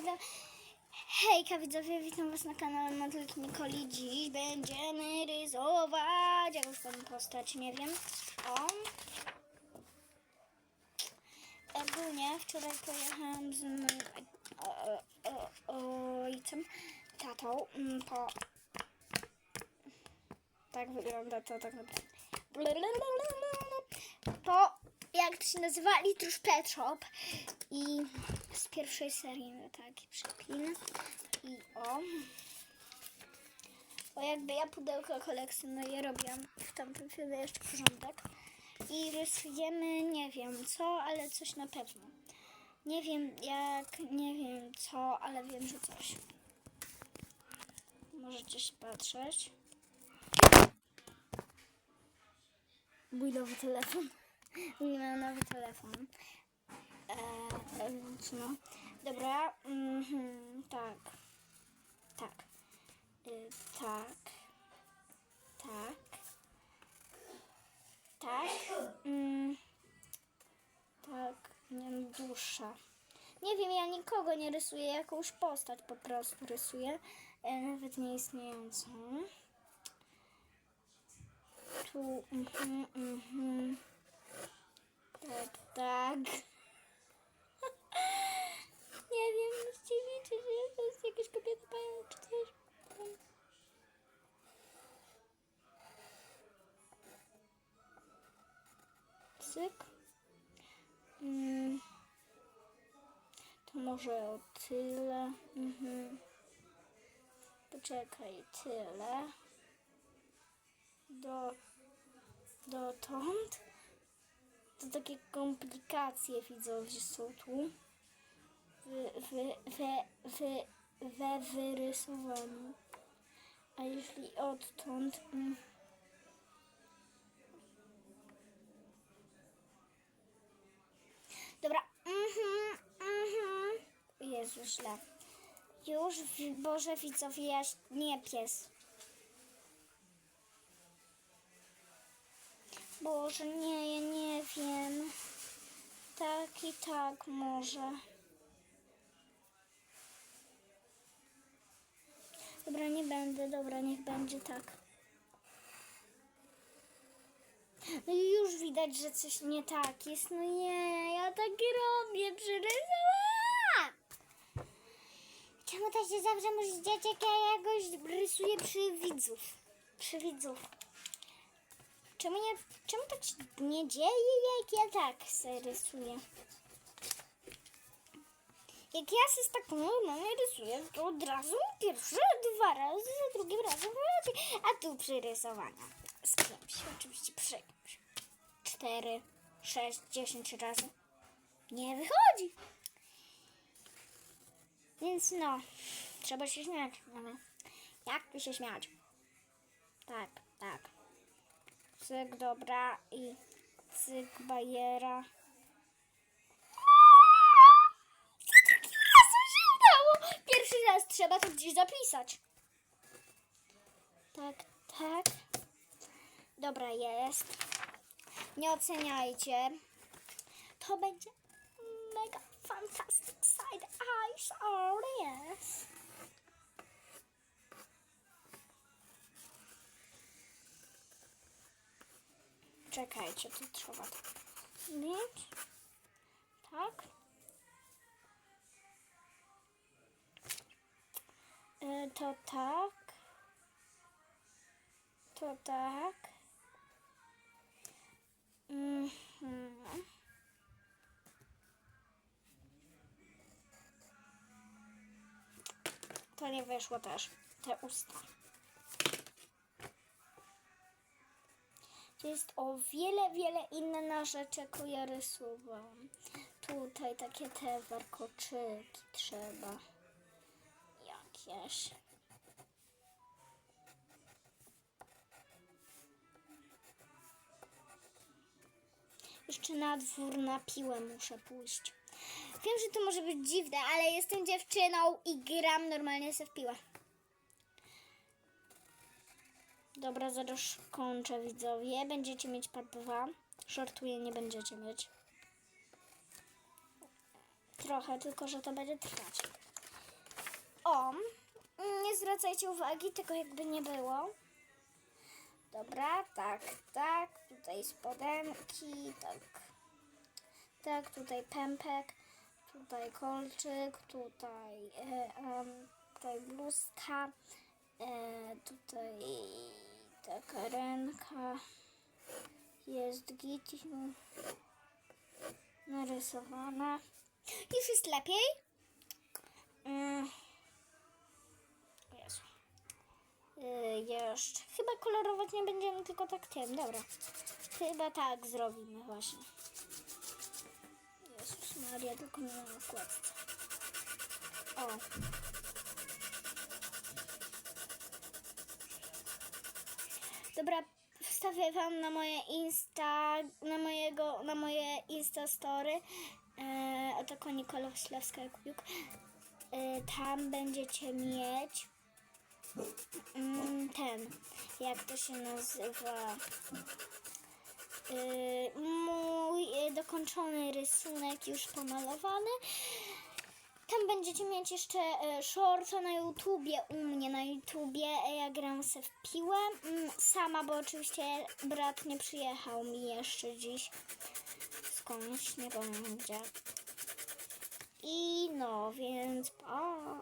witam. Hejka widzowie, witam was na kanale Modelki Nikoli. Dziś będziemy rysować jakąś tam postać, nie wiem. O. Ogólnie wczoraj pojechałam z moim o- ojcem, tatą po... Tak wygląda to tak naprawdę. Po, jak to się nazywa, Litrusz Pet Shop. I z pierwszej serii no taki przepin. I o. Bo jakby ja pudełka kolekcjonuję, robiłam w tamtym filmie jeszcze porządek. I rysujemy, nie wiem co, ale coś na pewno. Nie wiem jak, nie wiem co, ale wiem, że coś. Możecie się patrzeć. Mój nowy telefon. Mój nowy telefon. Eee, więc no. Dobra. Mhm, tak. Tak. Y, tak. Tak. Tak. Mm, tak. Nie dusza. Nie wiem, ja nikogo nie rysuję, jakąś postać po prostu rysuję. E, nawet nieistniejącą. Tu. Mhm, mhm. Tak, tak. Cyk. Mm. To może o tyle. Mhm. Poczekaj, tyle. Do, dotąd. To takie komplikacje widzowie są tu. W, w, we, w, we wyrysowaniu. A jeśli odtąd... Mm, Mhm, mhm. Jezu, źle. Już, Boże widzowie, ja, nie pies. Boże, nie, ja nie wiem. Tak i tak może. Dobra, nie będę, dobra, niech będzie tak. Widać, że coś nie tak jest. No nie, ja tak robię, przerysowałam. Czemu tak się zawsze musi dziać, jak ja jakoś rysuję przy widzów? Przy widzów. Czemu, nie, czemu tak się nie dzieje, jak ja tak se rysuję? Jak ja się tak normalnie rysuję, to od razu pierwszy, dwa razy, za drugim razem. A tu przy rysowaniu z kimś, oczywiście przy. Cztery, sześć, dziesięć razy. Nie wychodzi. Więc no, trzeba się śmiać. Jak tu się śmiać? Tak, tak. Cyk, dobra i cyk, bajera. Pierwszy raz trzeba to gdzieś zapisać. Tak, tak. Dobra, jest. Nie oceniajcie. To będzie mega fantastic side eyes. Oh yes. Czekajcie, tu trzeba tak mieć. Tak. Y, To tak. To tak. Mhm. To nie wyszło też. Te usta. To jest o wiele, wiele inne na rzeczy, jaką ja rysowałam. Tutaj takie te warkoczyki trzeba. Jakieś. Jeszcze na dwór na piłę muszę pójść. Wiem, że to może być dziwne, ale jestem dziewczyną i gram normalnie se w piłę. Dobra, zaraz kończę widzowie. Będziecie mieć part 2. Shortuję nie będziecie mieć. Trochę, tylko że to będzie trwać. o, nie zwracajcie uwagi, tylko jakby nie było. Dobra, tak, tak, tutaj spodenki, tak, tak, tutaj pępek, tutaj kolczyk, tutaj, e, tutaj bluzka, e, tutaj taka ręka, jest git no, narysowana. Już jest lepiej. Jeszcze. Chyba kolorować nie będziemy, tylko tak tym. Dobra. Chyba tak zrobimy właśnie. Jezus Maria, tylko nie. O. Dobra, wstawię wam na moje Insta, na mojego, na moje Insta story. E, oto Nikola Wasilewska Jakubiuk. E, tam będziecie mieć ten, jak to się nazywa, y, mój y, dokończony rysunek już pomalowany. Tam będziecie mieć jeszcze y, shorta na YouTubie, u mnie na YouTubie. Ja gram se w piłę. Mm, sama, bo oczywiście brat nie przyjechał mi jeszcze dziś skądś, nie pamiętam gdzie. I no, więc pa.